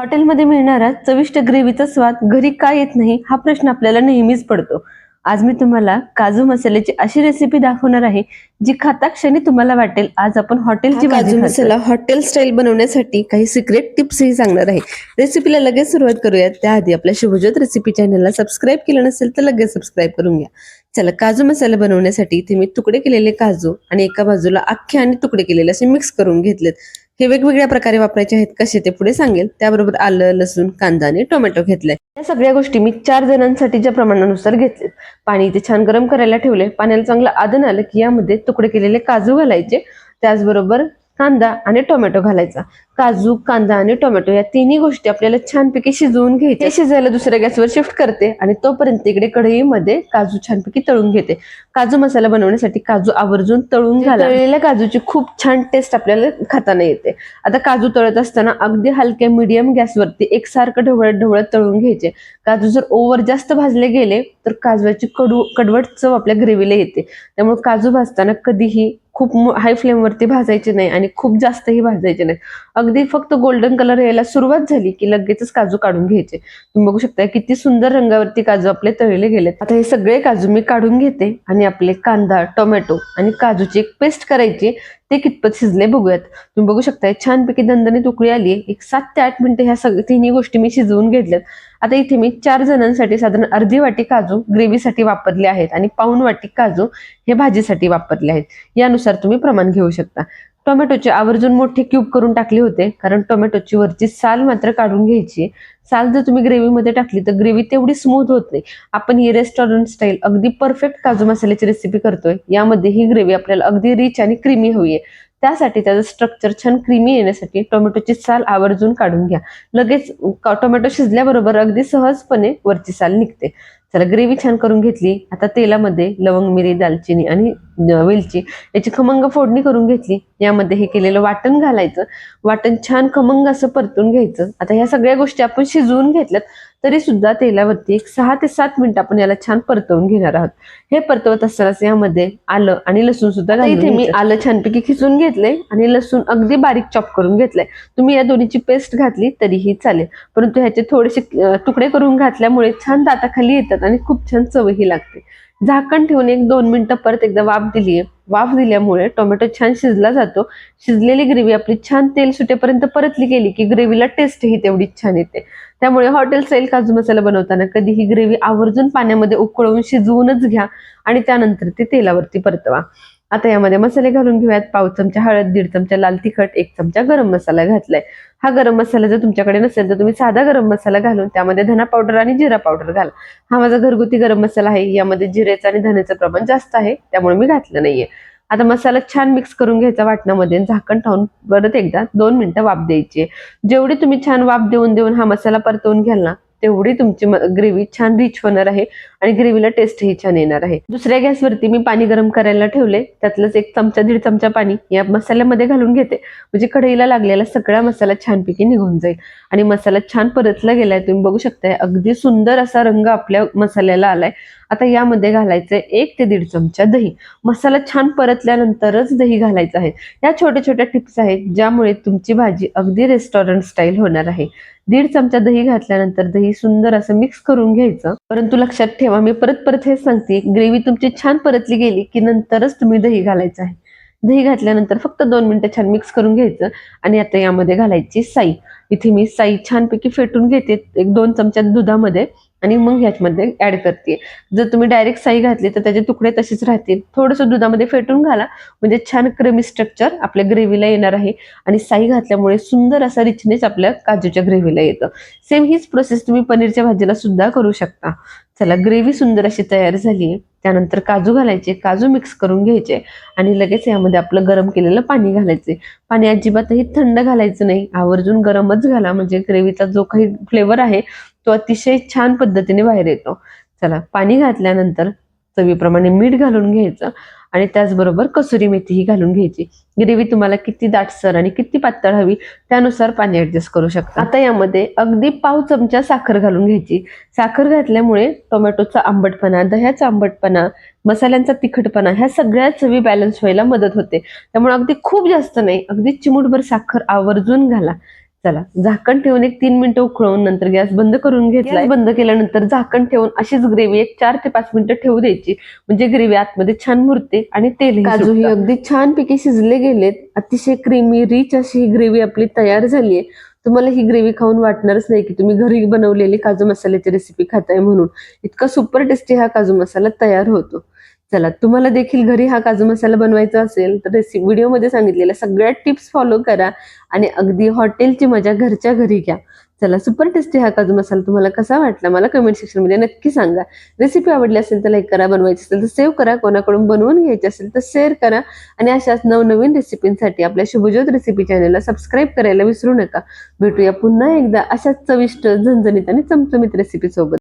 हॉटेलमध्ये मिळणारा चविष्ट ग्रेव्हीचा स्वाद घरी का येत नाही हा प्रश्न आपल्याला नेहमीच पडतो. आज मी तुम्हाला काजू मसाल्याची अशी रेसिपी दाखवणार आहे जी खाता क्षणी तुम्हाला वाटेल. आज आपण हॉटेलची काजू. मसाला हॉटेल स्टाईल बनवण्यासाठी काही सिक्रेट टिप्सही सांगणार आहे. रेसिपीला लगेच सुरुवात करूयात. त्याआधी आपल्या शुभज्योत रेसिपी चॅनलला सबस्क्राईब केलं नसेल तर लगेच सबस्क्राईब करून घ्या. चला काजू मसाला बनवण्यासाठी इथे मी तुकडे केलेले काजू आणि एका बाजूला अख्खे आणि तुकडे केलेले असे मिक्स करून घेतलेत. हे वेगवेगळ्या प्रकारे वापरायचे आहेत. कसे ते पुढे सांगेल. त्याबरोबर आलं लसूण कांदा आणि टोमॅटो घेतलाय. या सगळ्या गोष्टी मी चार जणांसाठीच्या प्रमाणानुसार घेतले पाणी इथे छान गरम करायला ठेवले पाण्याला चांगलं आदन आलं की यामध्ये तुकडे केलेले काजू घालायचे. त्याचबरोबर कांदा आणि टोमॅटो घालायचा. काजू कांदा आणि टोमॅटो या तिन्ही गोष्टी आपल्याला छानपैकी शिजवून घ्यायच्या. हे शिजायला दुसऱ्या गॅसवर शिफ्ट करते आणि तोपर्यंत इकडे कढईमध्ये काजू छानपैकी तळून घेते. काजू मसाला बनवण्यासाठी काजू आवर्जून तळून घाला. तळलेल्या काजूची खूप छान टेस्ट आपल्याला खाताना येते. आता काजू तळत असताना अगदी हलक्या मीडियम गॅसवरती एकसारखं ढवळत ढवळत तळून घ्यायचे. काजू जर ओव्हर जास्त भाजले गेले तर काजवाची कडू कडवट चव आपल्या ग्रेव्हीला येते. त्यामुळे काजू भाजताना कधीही खूप हाय फ्लेमवरती भाजायचे नाही आणि खूप जास्तही भाजायचे नाही. अगदी फक्त गोल्डन कलर यायला सुरुवात झाली की लगेचच काजू काढून घ्यायचे. तुम्ही बघू शकता किती सुंदर रंगावरती काजू आपले तळले गेलेत. आता हे सगळे काजू मी काढून घेते आणि आपले कांदा टोमॅटो आणि काजूची एक पेस्ट करायची. ते कितपत शिजले बघूयात. तुम्ही बघू शकता छानपैकी दणदणीत उकळी आली एक सात ते आठ मिनिटं ह्या सगळ्या तिन्ही गोष्टी मी शिजवून घेतल्यात. आता इथे मी चार जणांसाठी साधारण अर्धी वाटी काजू ग्रेव्हीसाठी वापरले आहेत आणि पाऊन वाटी काजू हे भाजीसाठी वापरले आहेत. यानुसार तुम्ही प्रमाण घेऊ शकता. टोमॅटोचे आवर्जून मोठे क्यूब करून टाकले होते. कारण टोमॅटोची वरची साल मात्र काढून घ्यायची. साल जर तुम्ही ग्रेव्हीमध्ये टाकली तर ग्रेव्ही तेवढी स्मूथ होत नाही. आपण ही रेस्टॉरंट स्टाईल अगदी परफेक्ट काजू मसाल्याची रेसिपी करतोय. यामध्ये ही ग्रेव्ही आपल्याला अगदी रिच आणि क्रीमी हवी आहे. त्यासाठी त्याचं स्ट्रक्चर छान क्रीमी येण्यासाठी टोमॅटोची साल आवर्जून काढून घ्या. लगेच टोमॅटो शिजल्याबरोबर अगदी सहजपणे वरची साल निघते. चला ग्रेव्ही छान करून घेतली. आता तेलामध्ये लवंग मिरी दालचिनी आणि वेलची याची खमंग फोडणी करून घेतली. यामध्ये हे केलेलं वाटण घालायचं. वाटण छान खमंग असं परतून घ्यायचं. आता ह्या सगळ्या गोष्टी आपण शिजवून घेतल्यात तरी सुद्धा तेलावरती एक सहा ते सात मिनिटं आपण याला छान परतवून घेणार आहोत. हे परतवत असतानाच यामध्ये आलं आणि लसूण सुद्धा इथे मी. आलं छानपैकी खिचून घेतलंय आणि लसूण अगदी बारीक चॉप करून घेतलंय. तुम्ही या दोन्हीची पेस्ट घातली तरीही चालेल. परंतु ह्याचे थोडेसे तुकडे करून घातल्यामुळे छान दाताखाली येतात. आणि खूप छान चवही लागते. झाकण ठेवून एक दोन मिनिटं परत एकदा वाफ दिलीये. वाफ दिल्यामुळे टोमॅटो छान शिजला जातो. शिजलेली ग्रेव्ही आपली छान तेल सुटेपर्यंत परतली गेली की ग्रेव्हीला टेस्टही तेवढीच छान येते. त्यामुळे हॉटेल स्टाईल काजू मसाला बनवताना कधी ही ग्रेव्ही आवर्जून पाण्यामध्ये उकळवून शिजवूनच घ्या आणि त्यानंतर ते तेलावरती परतवा. आता यामध्ये मसाले घालून घेऊयात. पाव चमचा हळद दीड चमचा लाल तिखट एक चमचा गरम मसाला घातलाय. हा गरम मसाला जर तुमच्याकडे नसेल तर तुम्ही साधा गरम मसाला घालून त्यामध्ये धना पावडर आणि जिरा पावडर घाला. हा माझा घरगुती गरम मसाला आहे. यामध्ये जिरेचं आणि धण्याचं प्रमाण जास्त आहे. त्यामुळे मी घातलं नाहीये. आता मसाला छान मिक्स करून घ्यायचा वाटणामध्ये झाकण ठेवून परत एकदा दोन मिनिटं वाफ द्यायची जेवढी तुम्ही छान वाफ देऊन देऊन हा मसाला परतवून घ्याल ना तेवढी तुमची ग्रेव्ही छान रिच होणार आहे आणि ग्रेव्हीला टेस्टही छान येणार आहे. दुसऱ्या गॅसवरती मी पाणी गरम करायला ठेवले. त्यातलंच एक चमचा दीड चमचा पाणी या मसाल्यामध्ये घालून घेते. म्हणजे कढईला लागलेला सगळा मसाला छानपैकी निघून जाईल. आणि मसाला छान परतला गेलाय तुम्ही बघू शकताय. अगदी सुंदर असा रंग आपल्या मसाल्याला आलाय. आता यामध्ये घालायचंय एक ते दीड चमचा दही. मसाला छान परतल्यानंतरच दही घालायचं आहे. या छोट्या छोट्या टिप्स आहेत ज्यामुळे तुमची भाजी अगदी रेस्टॉरंट स्टाईल होणार आहे. दीड चमचा दही घातल्यानंतर दही सुंदर असं मिक्स करून घ्यायचं. परंतु लक्षात ठेवा मी परत परत हे सांगते. ग्रेव्ही तुमची छान परतली गेली की नंतरच तुम्ही दही घालायचं आहे. दही घातल्यानंतर फक्त दोन मिनिटं छान मिक्स करून घ्यायचं आणि आता यामध्ये घालायची साई. इथे मी साई छानपैकी फेटून घेते एक दोन चमच्या दुधामध्ये आणि मग ह्याच्यामध्ये ऍड करते. जर तुम्ही डायरेक्ट साई घातली तर त्याचे तुकडे तसेच राहतील. थोडंसं दुधामध्ये फेटून घाला. म्हणजे छान क्रेमी स्ट्रक्चर आपल्या ग्रेव्हीला येणार आहे. आणि साई घातल्यामुळे सुंदर असा रिचनेस आपल्या काजूच्या ग्रेव्हीला येतं. सेम हीच प्रोसेस तुम्ही पनीरच्या भाजीला सुद्धा करू शकता. चला ग्रेव्ही सुंदर अशी तयार झाली त्यानंतर काजू घालायचे काजू मिक्स करून घ्यायचे आणि लगेच यामध्ये आपलं गरम केलेलं पाणी घालायचे. पाणी अजिबातही थंड घालायचं नाही. आवर्जून गरमच घाला म्हणजे ग्रेव्हीचा जो काही फ्लेवर आहे तो अतिशय छान पद्धतीने बाहेर येतो. चला पाणी घातल्यानंतर चवीप्रमाणे मीठ घालून घ्यायचं. आणि त्याचबरोबर कसुरी मेथीही घालून घ्यायची. ग्रेव्ही तुम्हाला किती दाटसर आणि किती पातळ हवी त्यानुसार पाणी ऍडजस्ट करू शकता. आता यामध्ये अगदी पाव चमचा साखर घालून घ्यायची. साखर घातल्यामुळे टोमॅटोचा आंबटपणा दह्याचा आंबटपणा मसाल्यांचा तिखटपणा ह्या सगळ्या चवी बॅलन्स व्हायला मदत होते. त्यामुळे अगदी खूप जास्त नाही अगदी चिमूटभर साखर आवर्जून घाला. चला झाकण ठेवून एक तीन मिनिटं उकळवून नंतर गॅस बंद करून घेतला. बंद केल्यानंतर झाकण ठेवून अशीच ग्रेव्ही एक चार ते पाच मिनिटं ठेवू द्यायची. म्हणजे ग्रेव्ही आतमध्ये छान मुरते आणि तेल काजू ही अगदी छानपैकी शिजले गेलेत. अतिशय क्रीमी रिच अशी ही ग्रेव्ही आपली तयार झाली आहे तुम्हाला ही ग्रेव्ही खाऊन वाटणारच नाही की तुम्ही घरी बनवलेली काजू मसाल्याची रेसिपी खाताय म्हणून. इतका सुपर टेस्टी हा काजू मसाला तयार होतो. चला तुम्हाला देखील घरी हा काजू मसाला बनवायचा असेल तर रेसिपी व्हिडिओमध्ये सांगितलेल्या सगळ्या टिप्स फॉलो करा आणि अगदी हॉटेलची मजा घरच्या घरी घ्या. चला सुपर टेस्टी हा काजू मसाला तुम्हाला कसा वाटला मला कमेंट सेक्शनमध्ये नक्की सांगा. रेसिपी आवडली असेल तर लाईक करा बनवायची असेल तर सेव्ह करा कोणाकडून बनवून घ्यायची असेल तर शेअर करा आणि अशाच नवनवीन रेसिपींसाठी आपल्या शुभज्योत रेसिपी चॅनलला सबस्क्राईब करायला विसरू नका. भेटूया पुन्हा एकदा अशाच चविष्ट झणझणीत आणि चमचमीत रेसिपीसोबत